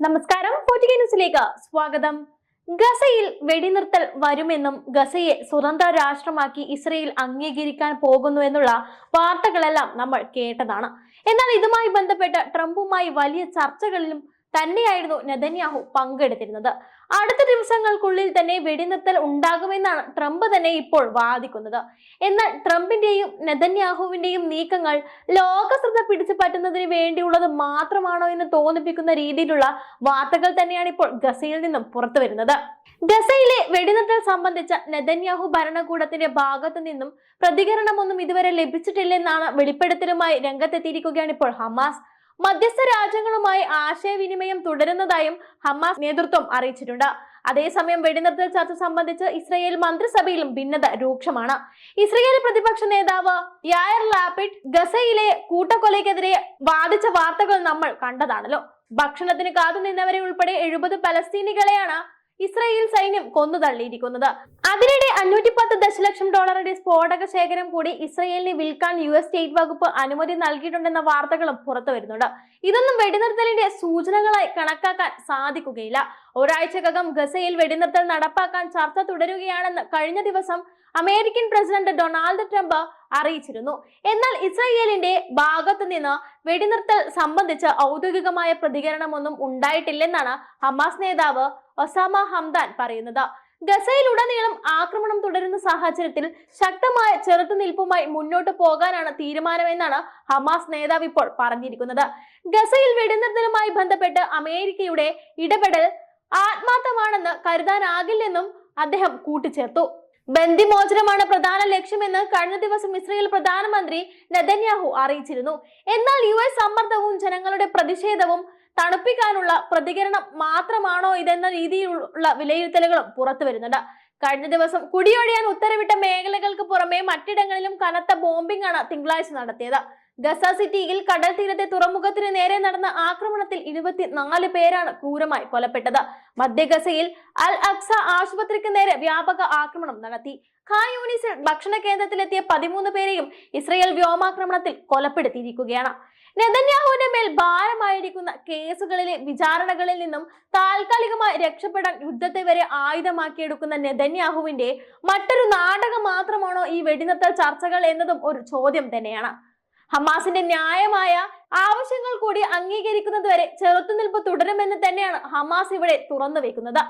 നമസ്കാരം. ന്യൂസിലേക്ക് സ്വാഗതം. ഗസയിൽ വെടിനിർത്തൽ വരുമെന്നും ഗസയെ സ്വതന്ത്ര രാഷ്ട്രമാക്കി ഇസ്രയേൽ അംഗീകരിക്കാൻ പോകുന്നു എന്നുള്ള വാർത്തകളെല്ലാം നമ്മൾ കേട്ടതാണ്. എന്നാൽ ഇതുമായി ബന്ധപ്പെട്ട് ട്രംപുമായി വലിയ ചർച്ചകളിലും തന്നെയായിരുന്നു നെതന്യാഹു പങ്കെടുത്തിരുന്നത്. അടുത്ത ദിവസങ്ങൾക്കുള്ളിൽ തന്നെ വെടിനിർത്തൽ ഉണ്ടാകുമെന്നാണ് ട്രംപ് തന്നെ ഇപ്പോൾ വാദിക്കുന്നത്. എന്നാൽ ട്രംപിന്റെയും നെതന്യാഹുവിന്റെയും നീക്കങ്ങൾ ലോക ശ്രദ്ധ പിടിച്ചു പറ്റുന്നതിന് വേണ്ടിയുള്ളത് മാത്രമാണോ എന്ന് തോന്നിപ്പിക്കുന്ന രീതിയിലുള്ള വാർത്തകൾ തന്നെയാണ് ഇപ്പോൾ ഗസയിൽ നിന്നും പുറത്തു വരുന്നത്. ഗസയിലെ വെടിനിർത്തൽ സംബന്ധിച്ച നെതന്യാഹു ഭരണകൂടത്തിന്റെ ഭാഗത്തു നിന്നും പ്രതികരണമൊന്നും ഇതുവരെ ലഭിച്ചിട്ടില്ലെന്നാണ് വെളിപ്പെടുത്തലുമായി രംഗത്തെത്തിയിരിക്കുകയാണ് ഇപ്പോൾ ഹമാസ്. മധ്യസ്ഥ രാജ്യങ്ങളുമായി ആശയവിനിമയം തുടരുന്നതായും ഹമാസ് നേതൃത്വം അറിയിച്ചിട്ടുണ്ട്. അതേസമയം വെടിനിർത്തൽ ചർച്ച സംബന്ധിച്ച് ഇസ്രയേൽ മന്ത്രിസഭയിലും ഭിന്നത രൂക്ഷമാണ്. ഇസ്രയേൽ പ്രതിപക്ഷ നേതാവ് യായർ ലാപിഡ് ഗസയിലെ കൂട്ടക്കൊലയ്ക്കെതിരെ വാദിച്ച വാർത്തകൾ നമ്മൾ കണ്ടതാണല്ലോ. ഭക്ഷണത്തിന് കാത്തുനിന്നവരെ ഉൾപ്പെടെ എഴുപത് പലസ്തീനികളെയാണ് ഇസ്രായേൽ സൈന്യം കൊന്നു തള്ളിയിരിക്കുന്നത്. അതിനിടെ അഞ്ഞൂറ്റി പത്ത് ദശലക്ഷം ഡോളറുടെ സ്ഫോടക ശേഖരം കൂടി ഇസ്രയേലിന് വിൽക്കാൻ യു എസ് സ്റ്റേറ്റ് വകുപ്പ് അനുമതി നൽകിയിട്ടുണ്ടെന്ന വാർത്തകളും പുറത്തു വരുന്നുണ്ട് ഇതൊന്നും വെടിനിർത്തലിന്റെ സൂചനകളായി കണക്കാക്കാൻ സാധിക്കുകയില്ല. ഒരാഴ്ചക്കകം ഗസയിൽ വെടിനിർത്തൽ നടപ്പാക്കാൻ ചർച്ച തുടരുകയാണെന്ന് കഴിഞ്ഞ ദിവസം അമേരിക്കൻ പ്രസിഡന്റ് ഡൊണാൾഡ് ട്രംപ് അറിയിച്ചിരുന്നു. എന്നാൽ ഇസ്രായേലിന്റെ ഭാഗത്തു നിന്ന് വെടിനിർത്തൽ സംബന്ധിച്ച് ഔദ്യോഗികമായ പ്രതികരണമൊന്നും ഉണ്ടായിട്ടില്ലെന്നാണ് ഹമാസ് നേതാവ് ഒസാമ ഹംദാൻ പറയുന്നത്. ഗസയിലുടനീളം ആക്രമണം തുടരുന്ന സാഹചര്യത്തിൽ ശക്തമായ ചെറുത്തുനിൽപ്പുമായി മുന്നോട്ട് പോകാനാണ് തീരുമാനമെന്നാണ് ഹമാസ് നേതാവ് ഇപ്പോൾ പറഞ്ഞിരിക്കുന്നത്. ഗസയിൽ വെടിനിർത്തലുമായി ബന്ധപ്പെട്ട് അമേരിക്കയുടെ ഇടപെടൽ ആത്മാർത്ഥമാണെന്ന് കരുതാനാകില്ലെന്നും അദ്ദേഹം കൂട്ടിച്ചേർത്തു. ബന്ദിമോചനമാണ് പ്രധാന ലക്ഷ്യമെന്ന് കഴിഞ്ഞ ദിവസം ഇസ്രയേൽ പ്രധാനമന്ത്രി നെതന്യാഹു അറിയിച്ചിരുന്നു. എന്നാൽ യു എസ് സമ്മർദ്ദവും ജനങ്ങളുടെ പ്രതിഷേധവും തണുപ്പിക്കാനുള്ള പ്രതികരണം മാത്രമാണോ ഇതെന്ന രീതിയിലുള്ള വിലയിരുത്തലുകളും പുറത്തു വരുന്നുണ്ട്. കഴിഞ്ഞ ദിവസം കുടിയൊഴിയാൻ ഉത്തരവിട്ട മേഖലകൾക്ക് പുറമെ മറ്റിടങ്ങളിലും കനത്ത ബോംബിംഗ് ആണ് തിങ്കളാഴ്ച നടത്തിയത്. ഗസ സിറ്റിയിൽ കടൽ തീരത്തെ തുറമുഖത്തിന് നേരെ നടന്ന ആക്രമണത്തിൽ ഇരുപത്തിനാല് പേരാണ് ക്രൂരമായി കൊലപ്പെട്ടത് മധ്യ ഗസയിൽ അൽ അക്സ ആശുപത്രിക്ക് നേരെ വ്യാപക ആക്രമണം നടത്തി. ഖായൂണിസിൽ ഭക്ഷണ കേന്ദ്രത്തിലെത്തിയ പതിമൂന്ന് പേരെയും ഇസ്രയേൽ വ്യോമാക്രമണത്തിൽ കൊലപ്പെടുത്തിയിരിക്കുകയാണ്. നെതന്യാഹുവിന്റെ മേൽ ഭാരമായിരിക്കുന്ന കേസുകളിലെ വിചാരണകളിൽ നിന്നും താൽക്കാലികമായി രക്ഷപ്പെടാൻ യുദ്ധത്തെ വരെ ആയുധമാക്കിയെടുക്കുന്ന നെതന്യാഹുവിന്റെ മറ്റൊരു നാടകം മാത്രമാണോ ഈ വെടിനിർത്തൽ ചർച്ചകൾ എന്നതും ഒരു ചോദ്യം തന്നെയാണ്. ഹമാസിന്റെ ന്യായമായ ആവശ്യങ്ങൾ കൂടി അംഗീകരിക്കുന്നതുവരെ ചെറുത്തുനിൽപ്പ് തുടരുമെന്ന് തന്നെയാണ് ഹമാസ് ഇവിടെ തുറന്നു വെക്കുന്നത്